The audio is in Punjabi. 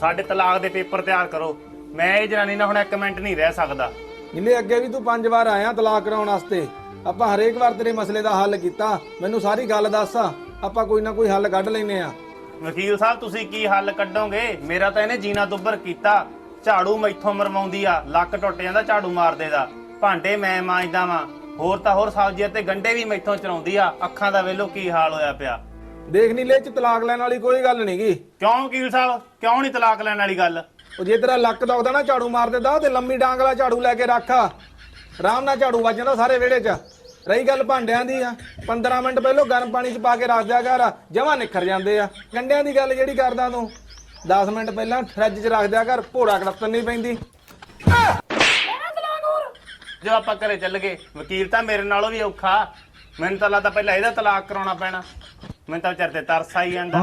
ਸਾਡੇ ਤਲਾਕ ਦੇ ਪੇਪਰ ਤਿਆਰ ਕਰੋ। ਮੈਂ ਇਹ ਜਨਾਨੀ ਨਾਲ ਹੁਣ ਇੱਕ ਮਿੰਟ ਨਹੀਂ ਰਹਿ ਸਕਦਾ। ਨੀਲੇ ਅੱਗੇ ਵੀ ਤੂੰ ਪੰਜ ਵਾਰ ਆਇਆ ਤਲਾਕ ਕਰਾਉਣ ਵਾਸਤੇ। ਆਪਾਂ ਹਰੇਕ ਵਾਰ ਤੇਰੇ ਮਸਲੇ ਦਾ ਹੱਲ ਕੀਤਾ। ਮੈਨੂੰ ਸਾਰੀ ਗੱਲ ਦੱਸ ਆਪਾਂ ਕੋਈ ਨਾ ਕੋਈ ਹੱਲ ਕੱਢ ਲੈਨੇ ਆ। ਵਕੀਲ ਸਾਹਿਬ ਤੁਸੀਂ ਕੀ ਹੱਲ ਕੱਢੋਗੇ? ਮੇਰਾ ਤਾਂ ਇਹਨੇ ਜੀਣਾ ਦੁੱਬਰ ਕੀਤਾ। ਝਾੜੂ ਮੈਥੋਂ ਮਰਵਾਉਂਦੀ ਆ। ਲੱਕ ਟੁੱਟ ਜਾਂਦਾ ਝਾੜੂ ਮਾਰਦੇ ਦਾ। ਭਾਂਡੇ ਮੈਂ ਮਾਂਜਦਾ ਵਾਂ। ਹੋਰ ਤਾਂ ਹੋਰ ਸਬਜ਼ੀਆਂ ਤੇ ਗੰਡੇ ਵੀ ਮੈਥੋਂ ਚਰਾਉਂਦੀ ਆ। ਅੱਖਾਂ ਦਾ ਵੇਲੋ ਕੀ ਹਾਲ ਹੋਇਆ ਪਿਆ। ਦੇਖ ਨੀਲੇ ਚ ਤਲਾਕ ਲੈਣ ਵਾਲੀ ਕੋਈ ਗੱਲ ਨਹੀਂਗੀ ਕਿਉਂ ਵਕੀਲ ਸਾਹਿਬ? ਕਿਉਂ ਨਹੀਂ ਤਲਾਕ ਲੈਣ ਵਾਲੀ ਗੱਲ? ਉਹ ਜੇ ਤੇਰਾ ਲੱਕ ਦੁਖਦਾ ਨਾ ਝਾੜੂ ਮਾਰ ਦਿੰਦਾ ਤੇ ਲੰਮੀ ਡਾਂਗ ਵਾਲਾ ਝਾੜੂ ਲੈ ਕੇ ਰੱਖ। ਆਰਾਮ ਨਾਲ ਝਾੜੂ ਵੱਜ ਜਾਂਦਾ ਸਾਰੇ ਵਿਹੜੇ 'ਚ। ਰਹੀ ਗੱਲ ਭਾਂਡਿਆਂ ਦੀ ਆ। 15 ਮਿੰਟ ਪਹਿਲਾਂ ਗਰਮ ਪਾਣੀ 'ਚ ਪਾ ਕੇ ਰੱਖ ਦਿਆ ਕਰ। ਜਮਾ ਨਿਖਰ ਜਾਂਦੇ ਆ। ਗੰਡਿਆਂ ਦੀ ਗੱਲ ਜਿਹੜੀ ਕਰਦਾ ਤੂੰ? 10 ਮਿੰਟ ਪਹਿਲਾਂ ਫਰਿੱਜ 'ਚ ਰੱਖ ਦਿਆ ਕਰ ਭੋੜਾ ਕੜਤਨ ਨਹੀਂ ਪੈਂਦੀ। ਜੋ ਆਪਾਂ ਘਰੇ ਚੱਲ ਗਏ ਵਕੀਲ ਤਾਂ ਮੇਰੇ ਨਾਲੋਂ ਵੀ ਔਖਾ। ਮੈਨੂੰ ਤਾਂ ਲੱਗਦਾ ਪਹਿਲਾਂ ਇਹਦਾ ਤਲਾਕ ਕਰਾਉਣਾ ਪੈਣਾ। ਮੈਨੂੰ ਤਾਂ ਵਿਚਾਰ ਤੇ ਤਰਸ ਆਈ ਜਾਂਦਾ।